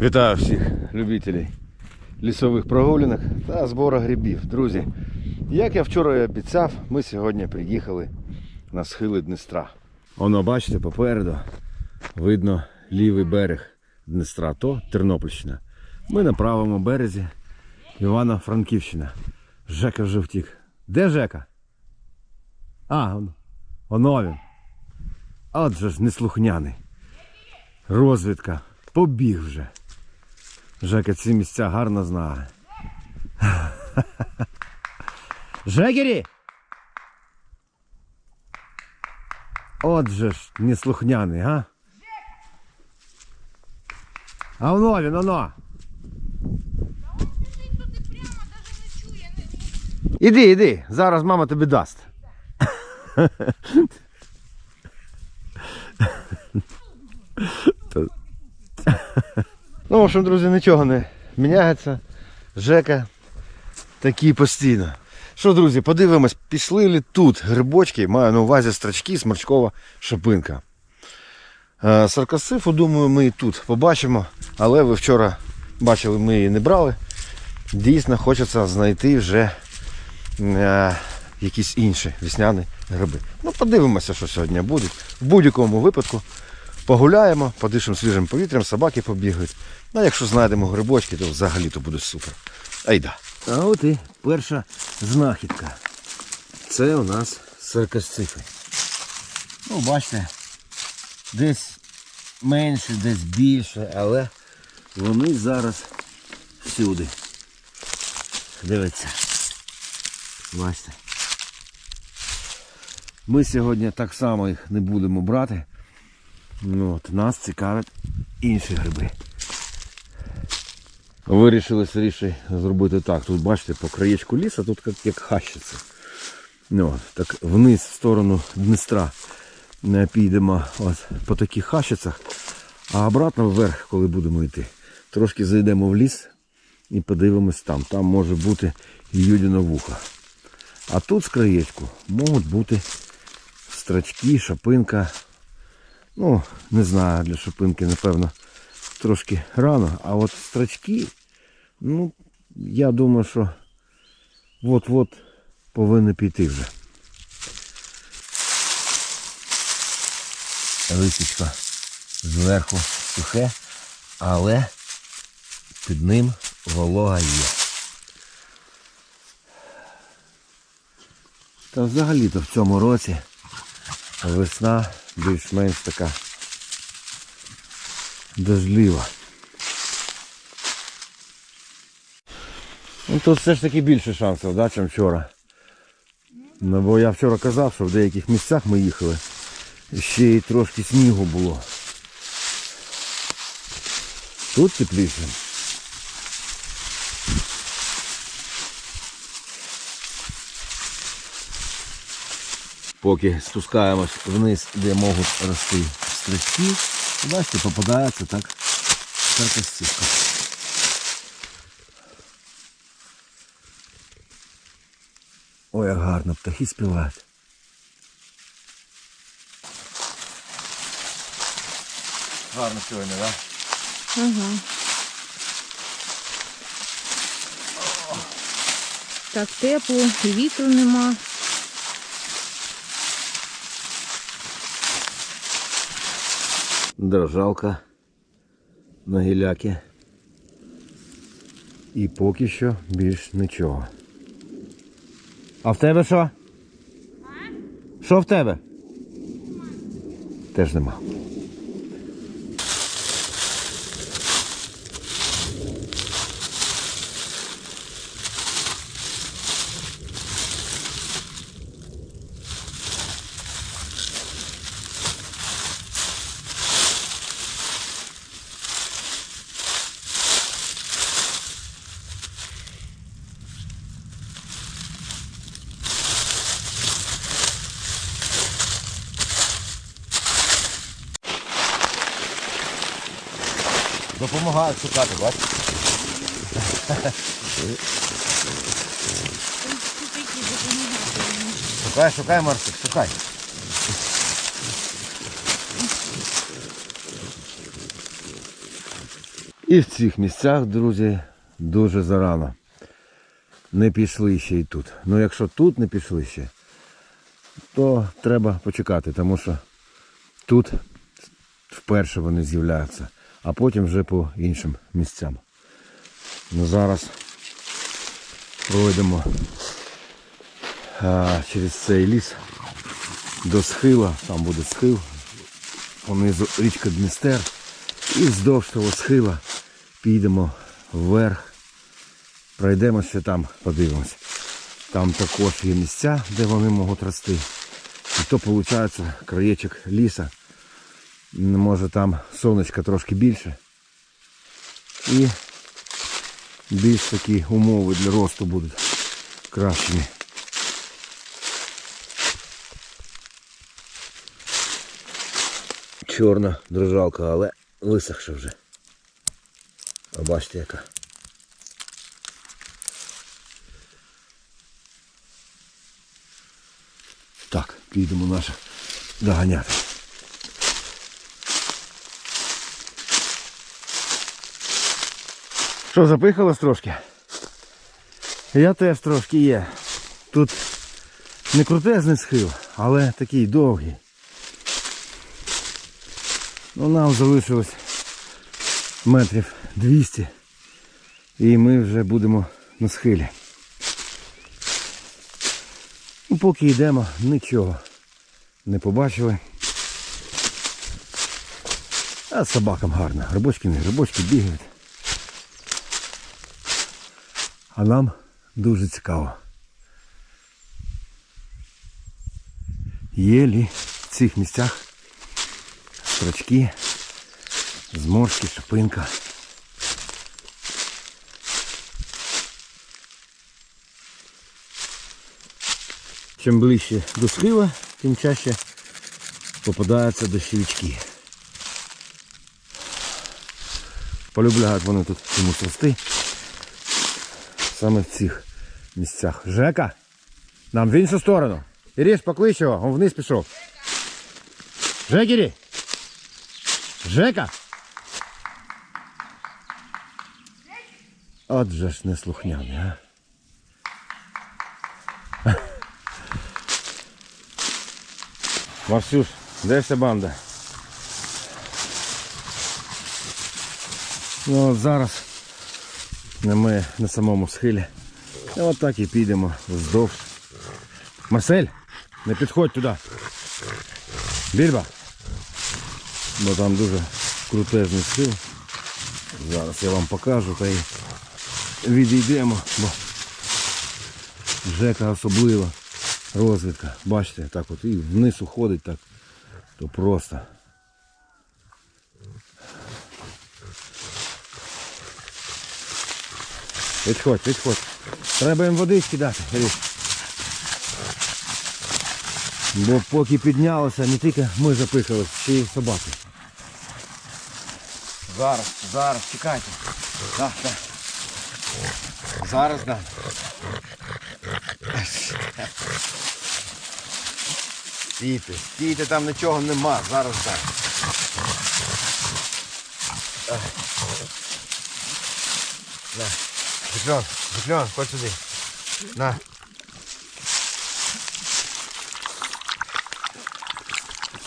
Вітаю всіх любителів лісових прогулянок та збору грибів. Друзі, як я вчора і обіцяв, ми сьогодні приїхали на схили Дністра. Воно, бачите, попереду видно лівий берег Дністра, то Тернопільщина. Ми на правому березі Івано-Франківщина. Жека вже втік. Де Жека? А, воно він. От же ж неслухняний. Розвідка. Побіг вже. Жека ці місця гарно знає. Жекері! От же ж неслухняний, а? А воно він, воно. Іди, іди, зараз мама тобі дасть. Ну, в общем, друзі, нічого не міняється. Жека такий постійно. Що, друзі, подивимось, пішли ли тут грибочки, маю на увазі строчки, сморчкова шипинка. Е, Саркосифу, думаю, ми і тут побачимо, але ви вчора бачили, ми її не брали. Дійсно, хочеться знайти вже е, якісь інші весняні гриби. Ну, подивимося, що сьогодні буде. В будь-якому випадку погуляємо, подишимо свіжим повітрям, собаки побігають. Ну, якщо знайдемо грибочки, то взагалі то буде супер. Айда. А от і перша знахідка. Це у нас саркосцифи. Ну, бачите, десь менше, десь більше, але вони зараз всюди. Дивіться. Бачите. Ми сьогодні так само їх не будемо брати. Ну, от, нас цікавлять інші гриби. Вирішили сиріше зробити так. Тут бачите, по краєчку ліса, тут як, як хащиться. Ну, так вниз в сторону Дністра е, підемо от, по таких хащицях, а обратно вверх, коли будемо йти, трошки зайдемо в ліс і подивимось там. Там може бути юдіна вуха. А тут з краєчку можуть бути страчки, шапинка. Ну, не знаю, для шипинки, напевно, трошки рано. А от страчки, ну, я думаю, що от-от повинні піти вже. Лисичко зверху сухе, але під ним волога є. Та взагалі-то в цьому році весна більш-менш така дождлива. Ну тут все ж таки більше шансів, да, ніж вчора. Ну бо я вчора казав, що в деяких місцях ми їхали. Ще й трошки снігу було. Тут тепліше. Поки спускаємось вниз, де можуть рости стрічки, бачите, попадається так каркасівка. Ой, як гарно, птахи співають. Гарно сьогодні, так? Да? Ага. Так тепло, і вітру нема. Дрожалка на гіляки. І поки що більш нічого. А в тебе що? Що в тебе? Теж нема. Допомагають шукати, бачиш? Шукай, шукай, Марсик, шукай. І в цих місцях, друзі, дуже зарано. Не пішли ще й тут. Ну якщо тут не пішли ще, то треба почекати, тому що тут вперше вони з'являються, а потім вже по іншим місцям. Ну зараз пройдемо а, через цей ліс до схила, там буде схил, понизу річка Дністер. І вздовж того схила підемо вверх, пройдемося там, подивимось. Там також є місця, де вони можуть рости. І то виходить краєчок ліса. Може там сонечка трошки більше. І більш такі умови для росту будуть кращими. Чорна дрожалка, але висохша вже. А бачите яка. Так, підемо наше доганяти. Що, запихалось трошки? Я теж трошки є. Тут не крутезний схил, але такий довгий. Ну, нам залишилось метрів 200 і ми вже будемо на схилі. Ну, поки йдемо, нічого не побачили. А собакам гарно. Грибочки не грибочки бігають. А нам дуже цікаво. Є лі в цих місцях строчки, зморшки, шипинка. Чим ближче до схила, тим чаще попадаються дощовички. Полюбляють вони тут чомусь рости. Саме в цих місцях. Жека, нам в іншу сторону. Іріш, поклич його, він вниз пішов. Жекірі! Жека! От же ж неслухняний, а. Марсюш, де вся банда? Ну от зараз ми на самому схилі. І так і підемо вздовж. Марсель, не підходь туди. Більба. Бо там дуже крутезний схил. Зараз я вам покажу та й відійдемо, бо Жека особлива розвідка. Бачите, так от і вниз уходить так. То просто. Відходь, відходь. Треба їм водички дати. Бо поки піднялося, не тільки ми запихались, ще й собаки. Зараз, зараз, чекайте. Так, так. Зараз дам. Стійте, стійте, там нічого нема, зараз так. На. Зікльон, зікльон, ходь сюди. На.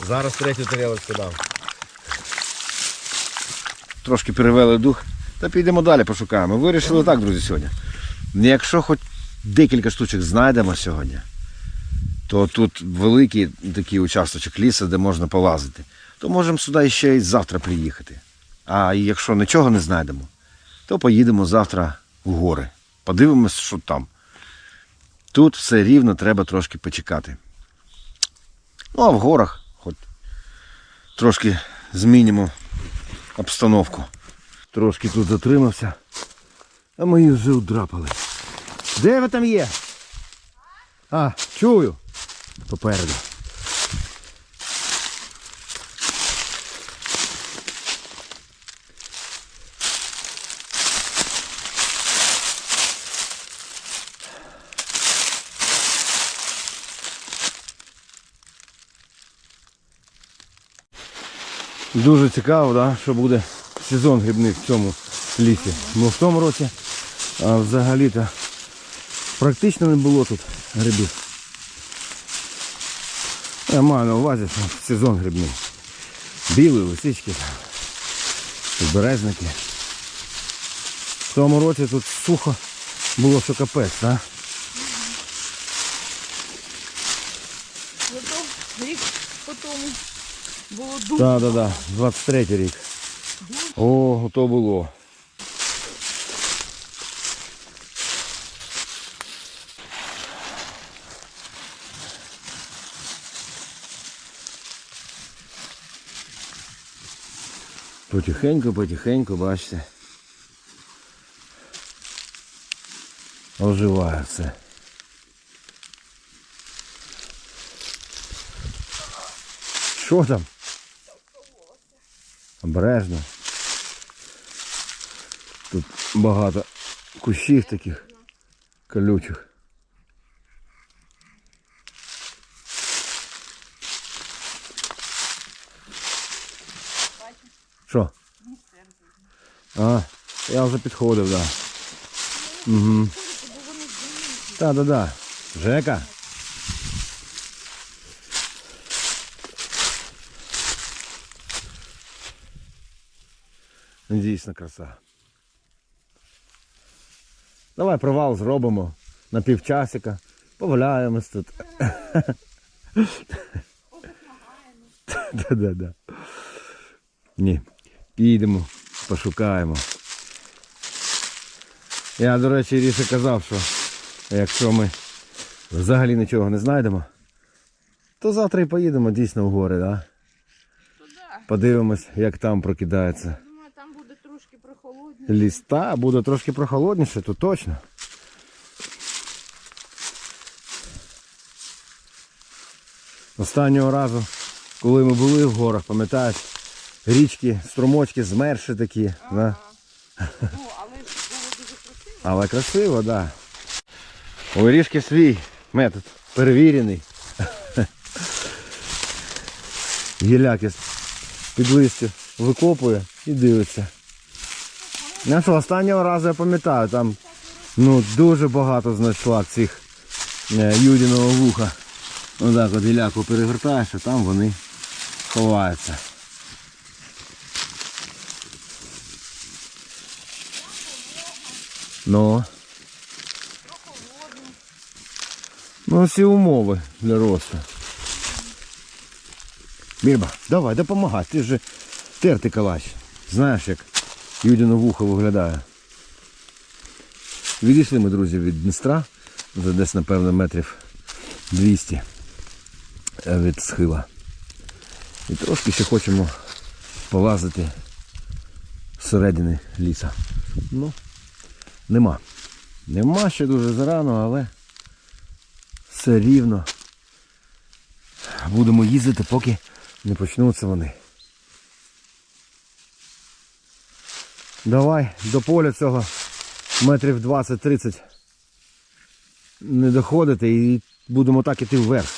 Зараз третю тарілочку дам. Трошки перевели дух. Та підемо далі пошукаємо. Вирішили так, друзі, сьогодні. Якщо хоч декілька штучок знайдемо сьогодні, то тут великий такий участочок лісу, де можна полазити, то можемо сюди ще й завтра приїхати. А якщо нічого не знайдемо, то поїдемо завтра в гори. Подивимось, що там. Тут все рівно треба трошки почекати. Ну, а в горах хоч трошки змінимо обстановку. Трошки тут затримався, а мої вже удрапали. Де ви там є? А, чую. Попереду. Дуже цікаво, да, що буде сезон грибний в цьому лісі. Ну в тому році взагалі-то практично не було тут грибів. Я маю на увазі, що сезон грибний. Білі, лисички, підберезники. В тому році тут сухо було що капець? Зато рік по тому було дуже. Так, так, так. 23 рік. О, то було. Потихеньку, потихеньку, бачите. Оживає все. Що там? Обережно. Тут багато кущів таких колючих. Що? А, я вже підходив, так. Да. Угу. Так. Жека. Дійсно краса. Давай привал зробимо на півчасика. Поваляємось тут. Да-да-да. Ні. Підемо, пошукаємо. Я, до речі, Ріша казав, що якщо ми взагалі нічого не знайдемо, то завтра і поїдемо дійсно в гори, да? Подивимось, як там прокидається. Думаю, там буде трошки прохолодніше. Ліс та буде трошки прохолодніше, то точно. Останнього разу, коли ми були в горах, пам'ятаєш, річки, струмочки змерші такі. Да? Ну, але було дуже красиво. Але красиво, так. Да. У ріжки свій метод перевірений. Гіляки під листя викопує і дивиться. Ну що, останнього разу я пам'ятаю, там ну, дуже багато знайшла цих е, юдіного вуха. Отак от гіляку перегортаєш, а там вони ховаються. Ну. Ну, всі умови для росту. Бірба, давай, допомагай, ти ж терти калач. Знаєш, як Юдіно вухо виглядає. Відійшли ми, друзі, від Дністра, вже десь, напевно, метрів 200 від схила. І трошки ще хочемо полазити всередини ліса. Ну, нема. Нема ще дуже зарано, але все рівно. Будемо їздити, поки не почнуться вони. Давай до поля цього метрів 20-30 не доходити і будемо так іти вверх.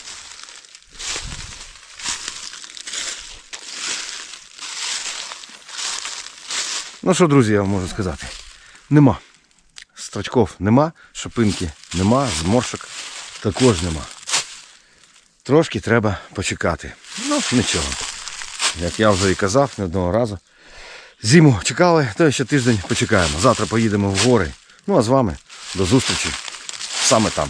Ну що, друзі, я вам можу сказати. Нема. Строчков нема, шипинки нема, зморшок також нема. Трошки треба почекати. Ну, нічого. Як я вже і казав не одного разу. Зиму чекали, то ще тиждень почекаємо. Завтра поїдемо в гори. Ну а з вами до зустрічі саме там.